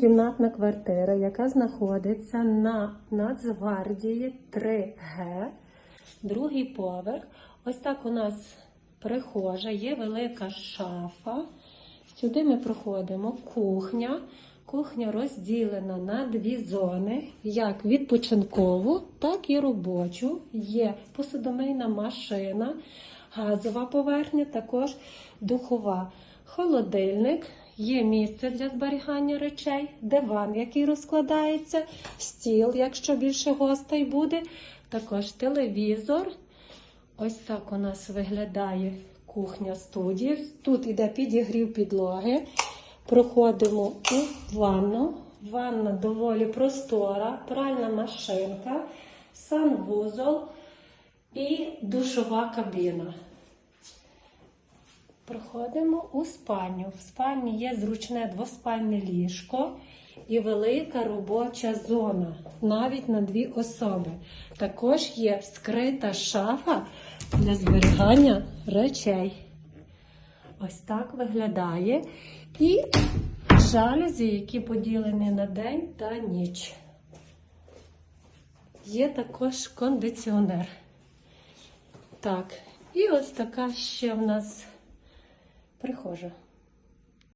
Кімнатна квартира, яка знаходиться на Нацгвардії 3Г, другий поверх. Ось так у нас прихожа, є велика шафа. Сюди ми проходимо кухня. Кухня розділена на дві зони, як відпочинкову, так і робочу. Є посудомийна машина, газова поверхня, також духова, холодильник. Є місце для зберігання речей, диван, який розкладається, стіл, якщо більше гостей буде, також телевізор. Ось так у нас виглядає кухня студії. Тут іде підігрів підлоги. Проходимо у ванну. Ванна доволі простора, пральна машинка, санвузол і душова кабіна. Проходимо у спальню. В спальні є зручне двоспальне ліжко і велика робоча зона, навіть на дві особи. Також є скрита шафа для зберігання речей. Ось так виглядає. І жалюзі, які поділені на день та ніч. Є також кондиціонер. Так, і ось така ще в нас прихожа.